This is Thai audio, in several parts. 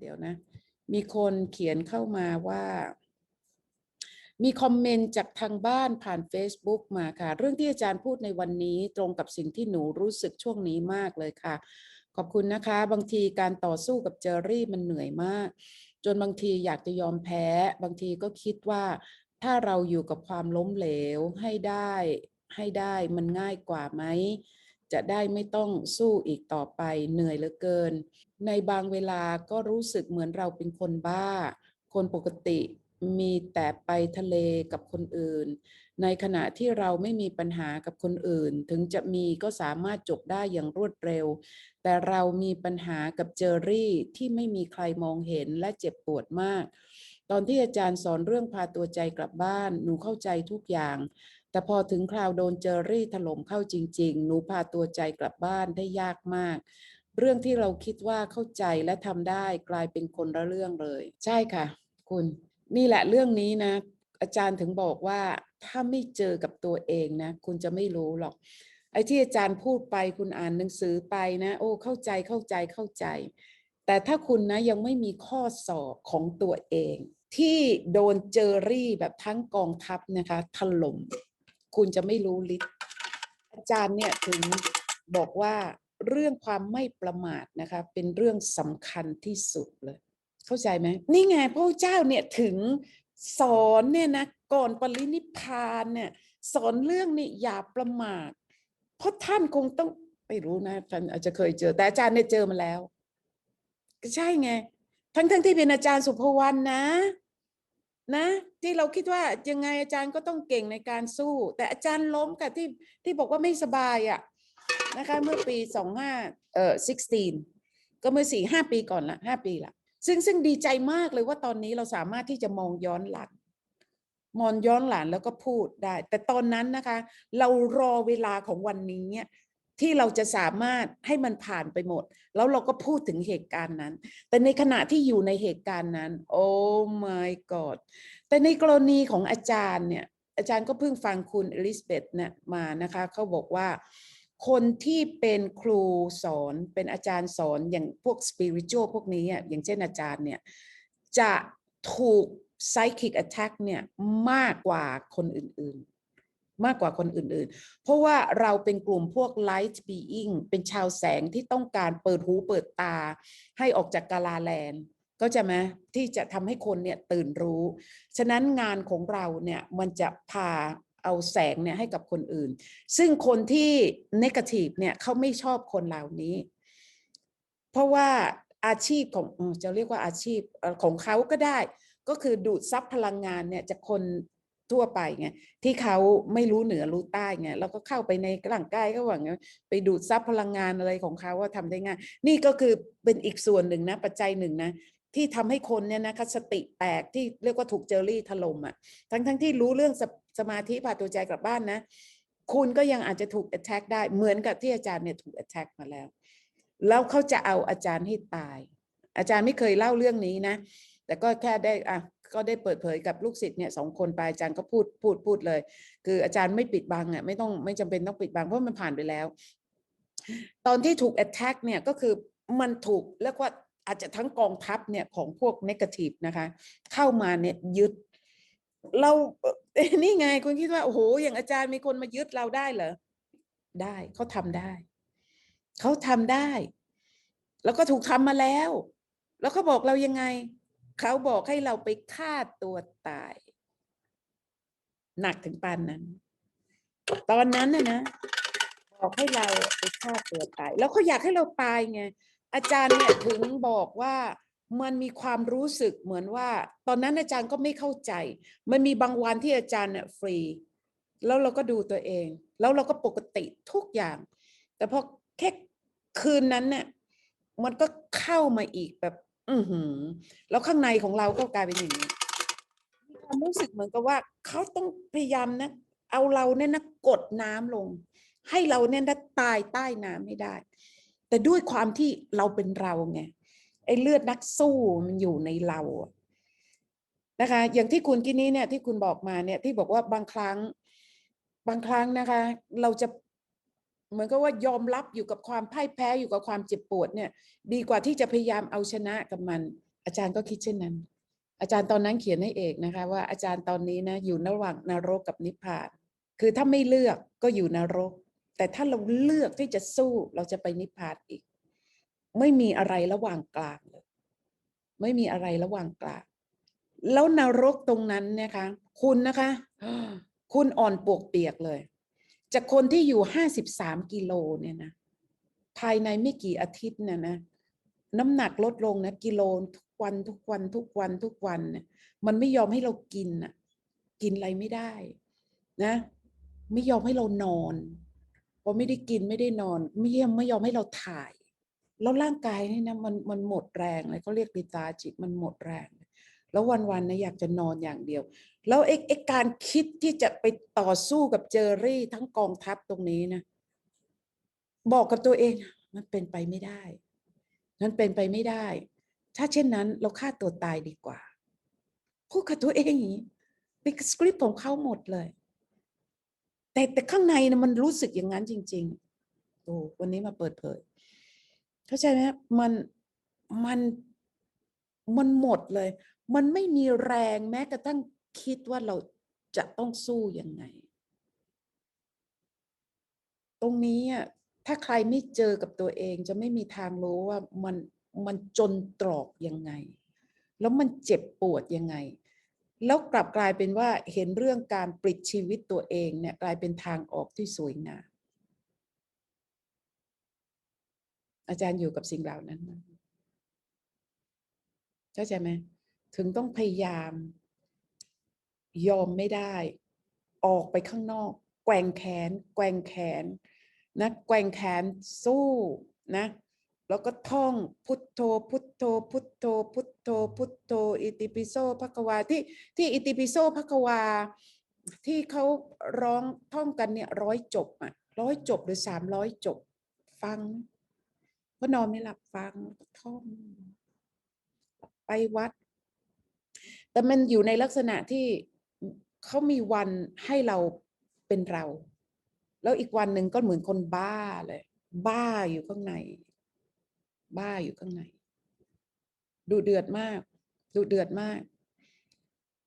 เดี๋ยวนะ มีคนเขียนเข้ามาว่า มีคอมเมนต์จากทางบ้านผ่าน Facebook มาค่ะ เรื่องที่อาจารย์พูดในวันนี้ตรงกับสิ่งที่หนูรู้สึกช่วงนี้มากเลยค่ะ ขอบคุณนะคะ บางทีการต่อสู้กับเจอรี่มันเหนื่อยมาก จนบางทีอยากจะยอมแพ้ บางทีก็คิดว่าถ้าเราอยู่กับความล้มเหลวให้ได้ให้ได้มันง่ายกว่าไหม จะได้ไม่ต้องสู้อีกต่อไปเหนื่อยเหลือเกิน ในบางเวลาก็รู้สึกเหมือนเราเป็นคนบ้า คนปกติมีแต่ไปทะเลกับคนอื่น ในขณะที่เราไม่มีปัญหากับคนอื่น ถึงจะมีก็สามารถจบได้อย่างรวดเร็ว แต่เรามีปัญหากับเจอรี่ที่ไม่มีใครมองเห็นและเจ็บปวดมาก ตอนที่อาจารย์สอนเรื่องพาตัวใจกลับบ้าน หนูเข้าใจทุกอย่าง แต่พอถึงคราวโดนเจอรี่ถล่มเข้าจริง ๆ หนูพาตัวใจกลับบ้านได้ยากมาก เรื่องที่เราคิดว่าเข้าใจและทำได้กลายเป็นคนละเรื่องเลย ใช่ค่ะ คุณ นี่แหละเรื่องนี้นะ อาจารย์ถึงบอกว่าถ้าไม่เจอกับตัวเองนะ คุณจะไม่รู้หรอก ไอ้ที่อาจารย์พูดไปคุณอ่านหนังสือไปนะ โอ้เข้าใจเข้าใจเข้าใจ แต่ถ้าคุณนะยังไม่มีข้อสอบของตัวเอง ที่โดนเจอรี่แบบทั้งกองทัพนะคะถล่ม คุณจะไม่รู้ลิ์อาจารย์เนี่ยถึงบอกว่าเรื่องความไม่ประมาทนะคะเป็นเรื่องสำคัญที่สุดเลย เข้าใจไหมนี่ไงพระเจ้าเนี่ยถึงสอนเนี่ยนะก่อนปรินิพพานเนี่ยสอนเรื่องนี่อย่าประมาท เพราะท่านคงต้องไม่รู้นะท่านอาจจะเคยเจอ แต่อาจารย์เนี่ยเจอมาแล้ว ก็ใช่ไง ทั้งทั้งที่เป็นอาจารย์สุภวรรณนะ นะที่เราคิดว่ายังไงอาจารย์ก็ต้องเก่งในการสู้ แต่อาจารย์ล้มกับที่ที่บอกว่าไม่สบายอะ่ะนะคะเมื่อปีสองห้าเอ่อ16 ก็เมื่อสี่ห้าปีก่อนละห้าปีละซึ่งซึ่งดีใจมากเลยว่าตอนนี้เราสามารถที่จะมองย้อนหลังมองย้อนหลังแล้วก็พูดได้ แต่ตอนนั้นนะคะ เรารอเวลาของวันนี้ ที่เราจะสามารถให้มันผ่านไปหมด แล้วเราก็พูดถึงเหตุการณ์นั้น แต่ในขณะที่อยู่ในเหตุการณ์นั้น โอ้ my god แต่ในกรณีของอาจารย์เนี่ยอาจารย์ก็เพิ่งฟังคุณอลิซาเบธเนี่ยมานะคะเขาบอกว่า คนที่เป็นครูสอนเป็นอาจารย์สอนอย่างพวกสปิริต a l พวกนี้อะอย่างเช่นอาจารย์เนี่ยจะถูก psychic attack เนี่ยมากกว่าคนอื่นๆ มากกว่าคนอื่นๆ เพราะว่าเราเป็นกลุ่มพวก light being เป็นชาวแสงที่ต้องการเปิดหูเปิดตา ให้ออกจากกาลาแลนด์ก็จะไหมที่จะทำให้คนเนี่ยตื่นรู้ ฉะนั้นงานของเราเนี่ยมันจะพาเอาแสงเนี่ยให้กับคนอื่น ซึ่งคนที่ negative เนี่ยเขาไม่ชอบคนเหล่านี้ เพราะว่าอาชีพของจะเรียกว่าอาชีพของเขาก็ได้ ก็คือดูดซับพลังงานเนี่ยจากคน ทั่วไปไงที่เขาไม่รู้เหนือรู้ใต้ไงแล้วก็เข้าไปในร่างกายก็หวังไปดูดซับพลังงานอะไรของเขาว่าทำได้ง่ายนี่ก็คือเป็นอีกส่วนหนึ่งนะปัจจัยหนึ่งนะที่ทำให้คนเนี่ยนะคะสติแตกที่เรียกว่าถูกเจอรี่ถล่มอะทั้งทั้งที่รู้เรื่องสสมาธิพาตัวใจกลับบ้านนะ คุณก็ยังอาจจะถูก attack ได้เหมือนกับที่อาจารย์เนี่ยถูก attack มาแล้ว แล้วเขาจะเอาอาจารย์ให้ตาย อาจารย์ไม่เคยเล่าเรื่องนี้นะ แต่ก็แค่ได้อะ ก็ได้เปิดเผยกับลูกศิษย์เนี่ยสองคนไปอาจารย์ก็พูดพูดพูดเลย คืออาจารย์ไม่ปิดบังอะไม่ต้องไม่จำเป็นต้องปิดบังเพราะมันผ่านไปแล้ว ตอนที่ถูก attack เนี่ยก็คือมันถูกเรียกว่าอาจจะทั้งกองทัพเนี่ยของพวก negative นะคะ เข้ามาเนี่ยยึด เราเอ่อนี่ไงคุณคิดว่าโอ้โหอย่างอาจารย์มีคนมายึดเราได้เหรอได้เขาทำได้เขาทำได้ แล้วก็ถูกทำมาแล้ว แล้วเขาบอกเรายังไง เขาบอกให้เราไปฆ่าตัวตาย หนักถึงปานนั้น ตอนนั้นน่ะนะบอกให้เราไปฆ่าตัวตาย แล้วเขาอยากให้เราตายไงอาจารย์เนี่ยถึงบอกว่ามันมีความรู้สึกเหมือนว่า ตอนนั้นอาจารย์ก็ไม่เข้าใจ มันมีบางวันที่อาจารย์เนี่ยฟรี แล้วเราก็ดูตัวเอง แล้วเราก็ปกติทุกอย่าง แต่พอแค่คืนนั้นเนี่ยมันก็เข้ามาอีกแบบ อือหือ แล้วข้างในของเราก็กลายเป็นอย่างนี้มีความรู้สึกเหมือนกับว่าเขาต้องพยายามนะ เอาเราเนี่ยนะกดน้ำลง ให้เราเนี่ยนะตายใต้น้ำให้ได้ แต่ด้วยความที่เราเป็นเราไงไอ้เลือดนักสู้มันอยู่ในเรานะคะ อย่างที่คุณกินนี้เนี่ยที่คุณบอกมาเนี่ยที่บอกว่าบางครั้ง บางครั้งนะคะ เราจะ เหมือนกับว่ายอมรับอยู่กับความพ่ายแพ้อยู่กับความเจ็บปวดเนี่ย ดีกว่าที่จะพยายามเอาชนะกับมัน อาจารย์ก็คิดเช่นนั้น อาจารย์ตอนนั้นเขียนให้เอกนะคะ ว่าอาจารย์ตอนนี้นะอยู่ระหว่างนรกกับนิพพาน คือถ้าไม่เลือกก็อยู่นรก แต่ถ้าเราเลือกที่จะสู้เราจะไปนิพพานอีก ไม่มีอะไรระหว่างกลางเลย ไม่มีอะไรระหว่างกลาง แล้วนรกตรงนั้นนะคะ คุณนะคะ คุณอ่อนปวกเปียกเลย จากคนที่อยู่ห้าสิบสามกิโลเนี่ยนะภายในไม่กี่อาทิตย์เนี่ยนะน้ำหนักลดลงนะกิโลทุกวันทุกวันทุกวันทุกวันเนี่ยมันไม่ยอมให้เรากินอะกินอะไรไม่ได้นะ ไม่ยอมให้เรานอนพอไม่ได้กินไม่ได้นอน ไม่ยอมไม่ยอมให้เราถ่าย แล้วร่างกายนี่นะมันมันหมดแรงเลยเขาเรียกลิตาจิตมันหมดแรง แล้ววันๆนะอยากจะนอนอย่างเดียว แล้วไอ้ไอ้การคิดที่จะไปต่อสู้กับเจอรี่ทั้งกองทัพตรงนี้นะ บอกกับตัวเองมันเป็นไปไม่ได้มันเป็นไปไม่ได้ ถ้าเช่นนั้นเราฆ่าตัวตายดีกว่า พูดกับตัวเองอย่างนี้เป็นสคริปต์ของเขาหมดเลย แต่แต่ข้างในนะมันรู้สึกอย่างนั้นจริงๆโอ้วันนี้มาเปิดเผย เข้าใจไหมมันมันมันหมดเลย มันไม่มีแรงแม้กระทั่ง คิดว่าเราจะต้องสู้ยังไง ตรงนี้อะถ้าใครไม่เจอกับตัวเองจะไม่มีทางรู้ว่ามันมันจนตรอกยังไง แล้วมันเจ็บปวดยังไง แล้วกลับกลายเป็นว่าเห็นเรื่องการปลิดชีวิตตัวเองเนี่ยกลายเป็นทางออกที่สวยงามอาจารย์อยู่กับสิ่งเหล่านั้นเข้าใจไหมถึงต้องพยายาม ยอมไม่ได้ ออกไปข้างนอก แกว่งแขน แกว่งแขนนะแกว่งแขนสู้นะแล้วก็ท่องพุทโธ พุทโธ พุทโธ พุทโธ พุทโธ อิติปิโสภควาที่ที่อิติปิโสภควา ที่เขาร้องท่องกันเนี่ยร้อยจบอะร้อยจบหรือสามร้อยจบ ฟังก็นอนไม่หลับฟังท่อง ไปวัด แต่มันอยู่ในลักษณะที่ เขามีวันให้เราเป็นเรา แล้วอีกวันหนึ่งก็เหมือนคนบ้าเลย บ้าอยู่ข้างใน บ้าอยู่ข้างใน ดูเดือดมาก ดูเดือดมาก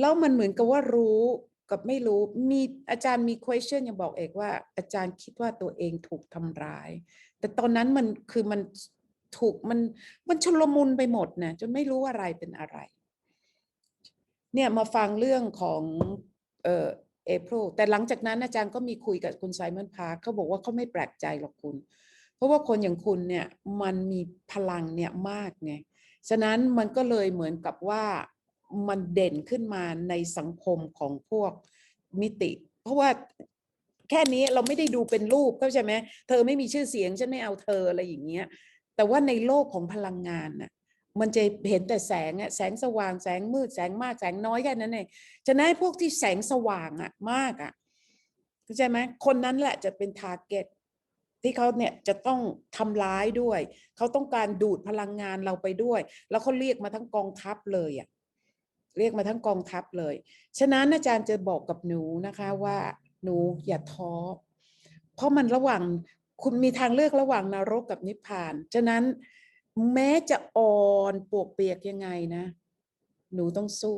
แล้วมันเหมือนกับว่ารู้กับไม่รู้มีอาจารย์มี question ยังบอกเอกว่า อาจารย์คิดว่าตัวเองถูกทำร้าย แต่ตอนนั้นมันคือมันถูกมันมันชลมุนไปหมดนะจนไม่รู้อะไรเป็นอะไร เนี่ยมาฟังเรื่องของ เอ่อเอพรแต่หลังจากนั้นอาจารย์ก็มีคุยกับคุณไซมอนพาร์คเขาบอกว่าเขาไม่แปลกใจหรอกคุณ เพราะว่าคนอย่างคุณเนี่ยมันมีพลังเนี่ยมากไงฉะนั้นมันก็เลยเหมือนกับว่ามันเด่นขึ้นมาในสังคมของพวกมิติ เพราะว่าแค่นี้เราไม่ได้ดูเป็นรูปเข้าใจไหมเธอไม่มีชื่อเสียงฉันไม่เอาเธออะไรอย่างเงี้ยแต่ว่าในโลกของพลังงานน่ะ มันจะเห็นแต่แสงอะแสงสว่างแสงมืดแสงมากแสงน้อยแค่นั้นเองฉะนั้นพวกที่แสงสว่างอะมากอะเข้าใจไหมคนนั้นแหละจะเป็นทาร์เก็ตที่เขาเนี่ยจะต้องทำร้ายด้วย เขาต้องการดูดพลังงานเราไปด้วย แล้วเขาเรียกมาทั้งกองทัพเลยอะเรียกมาทั้งกองทัพเลย ฉะนั้นอาจารย์จะบอกกับหนูนะคะว่าหนูอย่าท้อเพราะมันระหว่างคุณมีทางเลือกระหว่างนรกกับนิพพาน ฉะนั้น แม้จะอ่อนปวกเปียกยังไงนะ หนูต้องสู้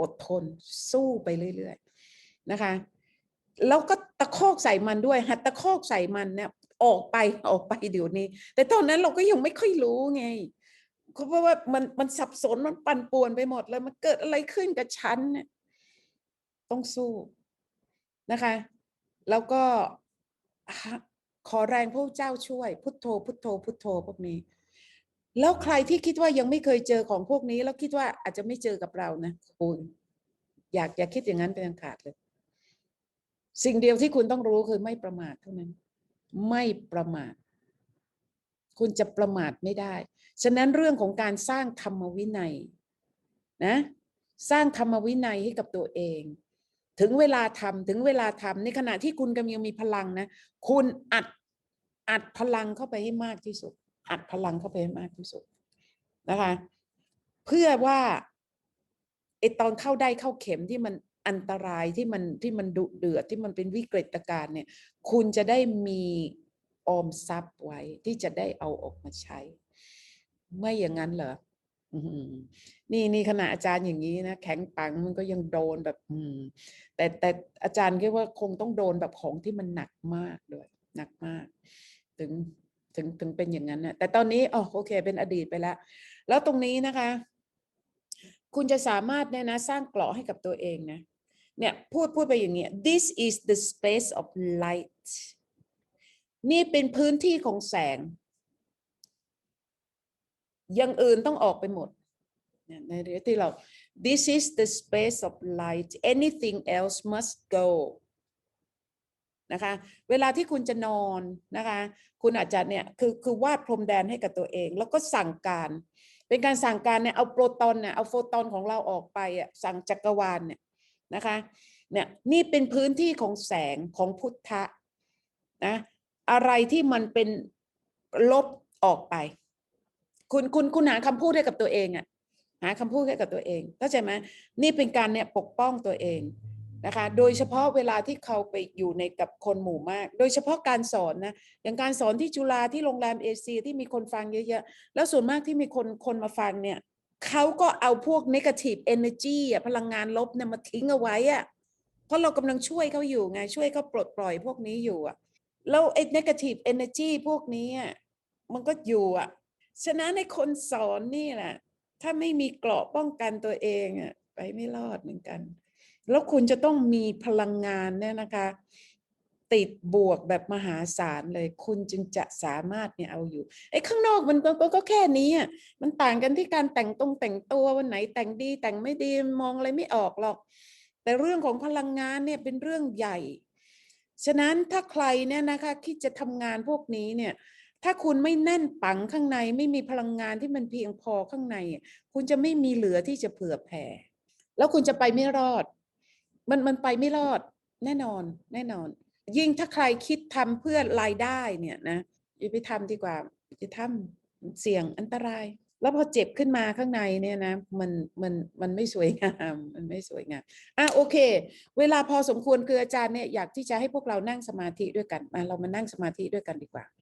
อดทน สู้ไปเรื่อยๆนะคะ แล้วก็ตะคอกใส่มันด้วย หัดตะคอกใส่มันเนี่ยออกไปออกไปเดี๋ยวนี้ แต่ตอนนั้นเราก็ยังไม่ค่อยรู้ไงเพราะว่ามันมันสับสนมันปั่นป่วนไปหมดเลยมันเกิดอะไรขึ้นกับฉันเนี่ยต้องสู้นะคะ แล้วก็ ขอแรงพระเจ้าช่วย พุทโธ พุทโธ พุทโธพวกนี้ แล้วใครที่คิดว่ายังไม่เคยเจอของพวกนี้ แล้วคิดว่าอาจจะไม่เจอกับเรานะคุณอยากอย่าคิดอย่างนั้นเป็นอันขาดเลย สิ่งเดียวที่คุณต้องรู้คือไม่ประมาทเท่านั้น ไม่ประมาท คุณจะประมาทไม่ได้ ฉะนั้นเรื่องของการสร้างธรรมวินัยนะ สร้างธรรมวินัยให้กับตัวเอง ถึงเวลาทำถึงเวลาทำในขณะที่คุณกำลังมีพลังนะ คุณอัดอัดพลังเข้าไปให้มากที่สุด อัดพลังเข้าไปให้มากที่สุดนะคะ เพื่อว่าไอตอนเข้าได้เข้าเข็มที่มันอันตรายที่มันที่มันดุเดือดที่มันเป็นวิกฤตการณ์เนี่ย คุณจะได้มีออมทรัพย์ไว้ที่จะได้เอาออกมาใช้ ไม่อย่างนั้นเหรอ นี่นี่ขณะอาจารย์อย่างนี้นะแข็งปังมันก็ยังโดนแบบ อืม แต่แต่อาจารย์คิดว่าคงต้องโดนแบบของที่มันหนักมากด้วยหนักมาก ถึงถึงถึงเป็นอย่างนั้นนะแต่ตอนนี้อ๋อโอเค เป็นอดีตไปแล้ว แล้วตรงนี้นะคะ คุณจะสามารถเนี่ยนะ สร้างเกราะให้กับตัวเองนะ เนี่ยพูดพูดไปอย่างเงี้ย this is the space of light นี่เป็นพื้นที่ของแสง อย่างอื่นต้องออกไปหมดเนี่ยในเรื่องที่เรา this is the space of light anything else must go นะคะเวลาที่คุณจะนอนนะคะคุณอาจจะเนี่ยคือคือวาดพรมแดนให้กับตัวเอง แล้วก็สั่งการ เป็นการสั่งการเนี่ยเอาโปรตอนเนี่ยเอาโฟตอนของเราออกไปอะสั่งจักรวาลเนี่ยนะคะเนี่ยนี่เป็นพื้นที่ของแสงของพุทธะนะอะไรที่มันเป็นลบออกไป คุณคุณคุณหาคำพูดให้กับตัวเองอะหาคำพูดให้กับตัวเองเข้าใจไหมนี่เป็นการเนี่ยปกป้องตัวเองนะคะ โดยเฉพาะเวลาที่เขาไปอยู่ในกับคนหมู่มาก โดยเฉพาะการสอนนะอย่างการสอนที่จุฬาที่โรงแรมเอเชียที่มีคนฟังเยอะๆแล้วส่วนมากที่มีคนคนมาฟังเนี่ยเขาก็เอาพวก negative energy อะพลังงานลบเนี่ยมาทิ้งเอาไว้อะเพราะเรากำลังช่วยเขาอยู่ไงช่วยเขาปลดปล่อยพวกนี้อยู่อะแล้วไอ้ negative energy พวกนี้อะมันก็อยู่อะ ฉะนั้นในคนสอนนี่แหละถ้าไม่มีเกราะป้องกันตัวเองอะไปไม่รอดเหมือนกัน แล้วคุณจะต้องมีพลังงานเนี่ยนะคะ ติดบวกแบบมหาศาลเลย คุณจึงจะสามารถเนี่ยเอาอยู่ไอ้ข้างนอกมันก็ก็แค่นี้อะมันต่างกันที่การแต่งตรงแต่งตัววันไหนแต่งดีแต่งไม่ดีมองอะไรไม่ออกหรอก แต่เรื่องของพลังงานเนี่ยเป็นเรื่องใหญ่ ฉะนั้นถ้าใครเนี่ยนะคะคิดจะทำงานพวกนี้เนี่ย ถ้าคุณไม่แน่นปังข้างในไม่มีพลังงานที่มันเพียงพอข้างใน คุณจะไม่มีเหลือที่จะเผื่อแผ่ แล้วคุณจะไปไม่รอด มันมันไปไม่รอดแน่นอนแน่นอน ยิ่งถ้าใครคิดทำเพื่อรายได้เนี่ยนะอย่าไปทำดีกว่าจะทำเสี่ยงอันตราย แล้วพอเจ็บขึ้นมาข้างในเนี่ยนะมันมันมันไม่สวยงามมันไม่สวยงามอะโอเค เวลาพอสมควรคืออาจารย์เนี่ยอยากที่จะให้พวกเรานั่งสมาธิด้วยกันมาเรามานั่งสมาธิด้วยกันดีกว่า